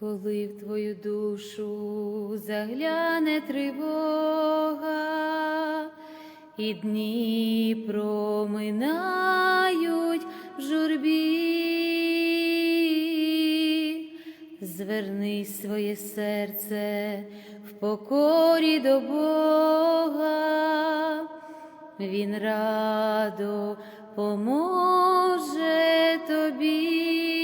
Коли в твою душу загляне тривога, і дні проминають в журбі, зверни своє серце в покорі до Бога, Він радо поможе тобі,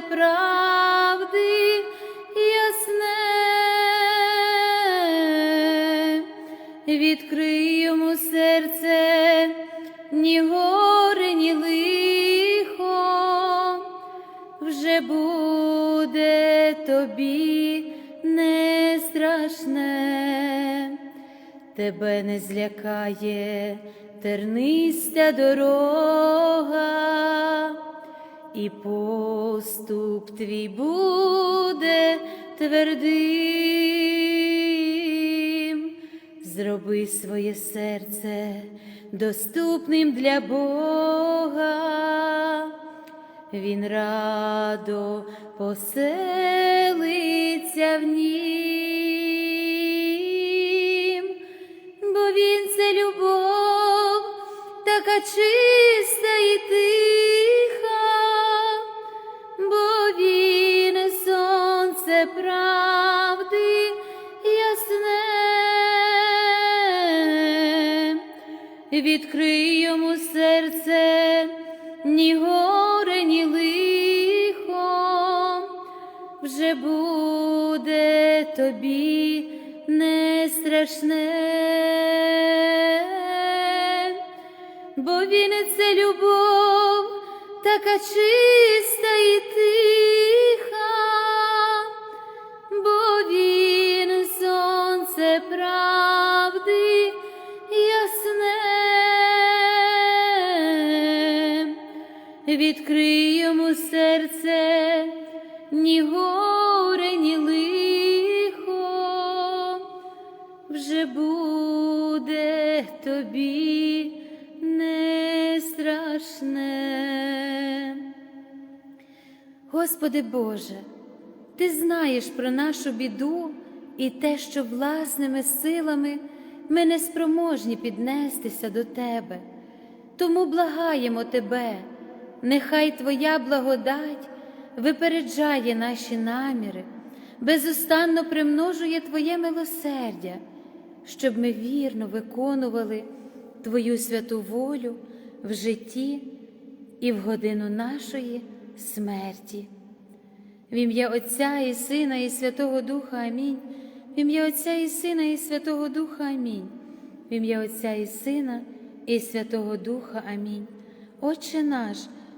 правди ясне, відкрий йому серце, ні горе, ні лихо, вже буде тобі не страшне, тебе не злякає терниста дорога, і поступ твій буде твердим. Зроби своє серце доступним для Бога. Він радо поселиться в нім, бо він це любов, така чиста і тиха, правди ясне, відкрий йому серце, ні горе, ні лихо, вже буде тобі не страшне, бо він це любов, така чиста і тиха, відкрий йому серце, ні горе, ні лихо, вже буде тобі не страшне. Господи Боже, Ти знаєш про нашу біду і те, що власними силами ми не спроможні піднестися до Тебе. Тому благаємо Тебе, нехай Твоя благодать випереджає наші наміри, безустанно примножує Твоє милосердя, щоб ми вірно виконували Твою святу волю в житті і в годину нашої смерті. В ім'я Отця і Сина, і Святого Духа Амінь. В ім'я Отця і Сина, і Святого Духа Амінь. В ім'я Отця і Сина, і Святого Духа Амінь. Отче наш,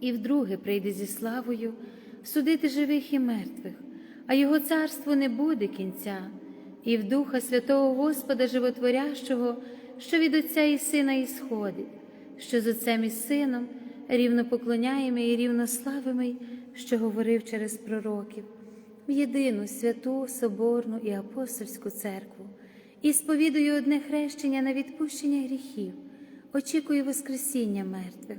і вдруге прийде зі славою судити живих і мертвих, а його царство не буде кінця, і в Духа Святого Господа Животворящого, що від Отця і Сина ісходить, що з Отцем і Сином рівно поклоняємо і рівно славимо, що говорив через пророків, в єдину святу, соборну і апостольську церкву, і сповідую одне хрещення на відпущення гріхів, очікую Воскресіння мертвих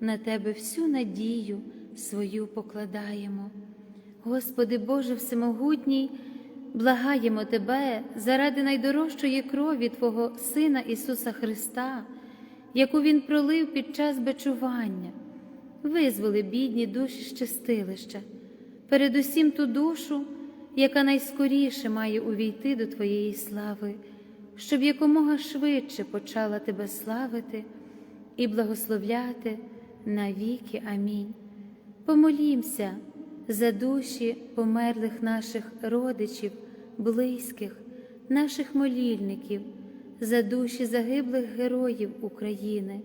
на Тебе всю надію свою покладаємо. Господи Боже Всемогутній благаємо Тебе заради найдорожчої крові Твого Сина Ісуса Христа, яку Він пролив під час бичування, визволи бідні душі з чистилища, передусім ту душу, яка найскоріше має увійти до Твоєї слави, щоб якомога швидше почала Тебе славити і благословляти навіки. Амінь. Помолімся за душі померлих наших родичів, близьких, наших молільників, за душі загиблих героїв України,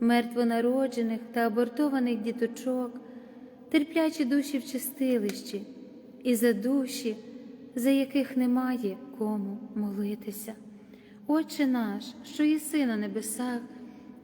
мертвонароджених та абортованих діточок, терплячі душі в чистилищі і за душі, за яких немає кому молитися. Отче наш, що єси на небесах,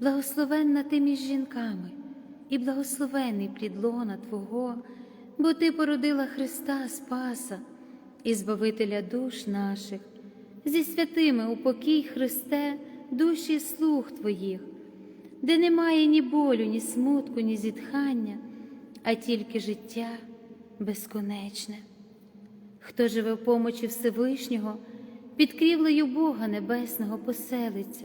благословенна ти між жінками, і благословений плід лона Твого бо Ти породила Христа Спаса і Збавителя душ наших, зі святими у покій Христе, душі слуг Твоїх, де немає ні болю, ні смутку, ні зітхання, а тільки життя безконечне. Хто живе в помочі Всевишнього, під крівлею Бога Небесного поселиться,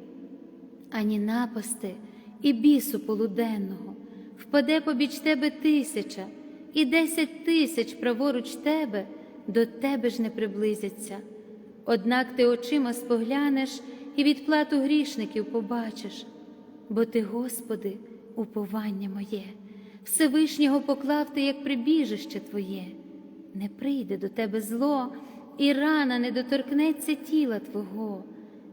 ані напасти і бісу полуденного, впаде побіч тебе тисяча, і десять тисяч праворуч тебе до тебе ж не приблизяться. Однак ти очима споглянеш і відплату грішників побачиш, бо ти, Господи, уповання моє, Всевишнього поклав ти, як прибіжище Твоє, не прийде до тебе зло, і рана не доторкнеться тіла Твого,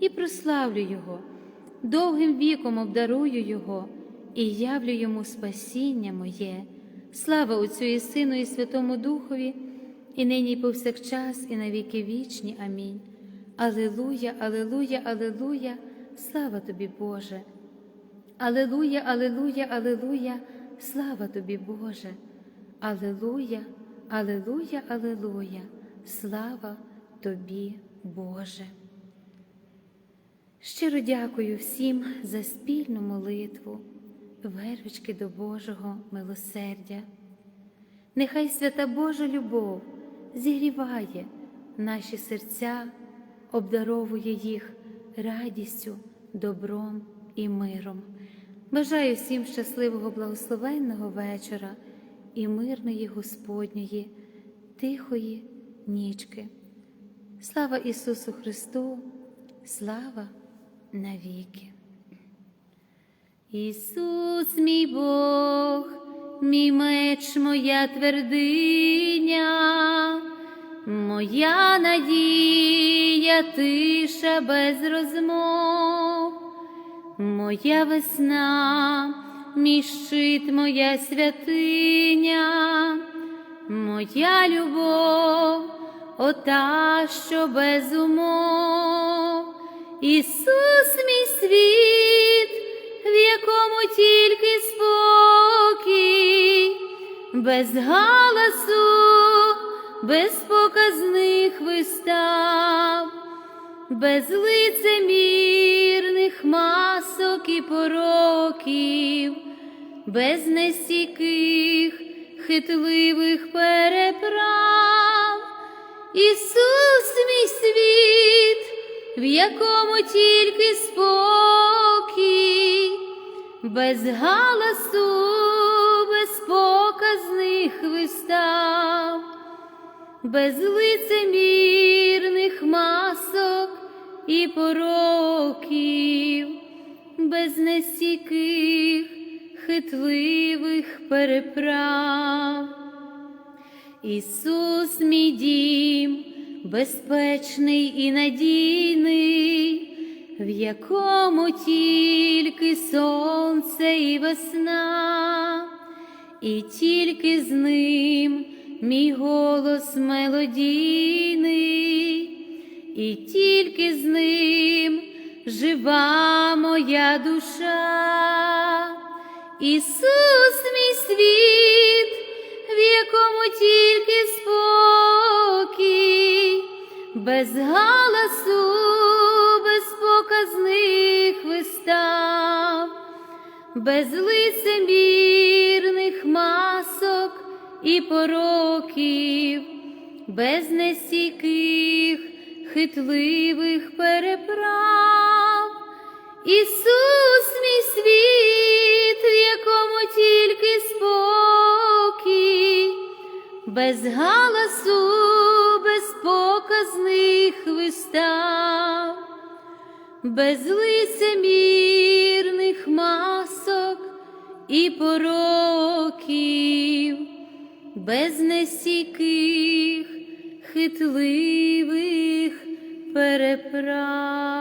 і прославлю Його, довгим віком обдарую Його і явлю йому спасіння моє. Слава Отцю і Сину, і Святому Духові, і нині, і повсякчас, і на віки вічні. Амінь. Алилуя, Алилуя, Алилуя, слава тобі, Боже. Алилуя, Алилуя, Алилуя, слава тобі, Боже. Алилуя, Алилуя, Алилуя, слава тобі, Боже. Щиро дякую всім за спільну молитву, вервички до Божого милосердя. Нехай свята Божа любов зігріває наші серця, обдаровує їх радістю, добром і миром. Бажаю всім щасливого благословенного вечора і мирної Господньої, тихої нічки. Слава Ісусу Христу, слава навіки. Ісус, мій Бог, мій меч, моя твердиня, моя надія, тиша без розмов, моя весна, мій щит, моя святиня, моя любов, ота, що без умов. Ісус мій світ, в якому тільки спокій, без галасу, без показних вистав, без лицемірних масок і пороків, без нестійких, хитливих переправ. Ісус мій світ в якому тільки спокій, без галасу, без показних вистав, без лицемірних масок і пороків, без нестійких, хитливих переправ. Ісус мій дім безпечний і надійний, в якому тільки сонце і весна, і тільки з ним мій голос мелодійний, і тільки з ним жива моя душа, Ісус мій світ, в якому тільки спокій, без галасу, без показних вистав, без лицемірних масок і пороків, без нестійких, хитливих переправ. Ісус мій світ, в якому тільки спокій, без галасу, тобою без лицемірних масок і пороків, без несіких хитливих переправ.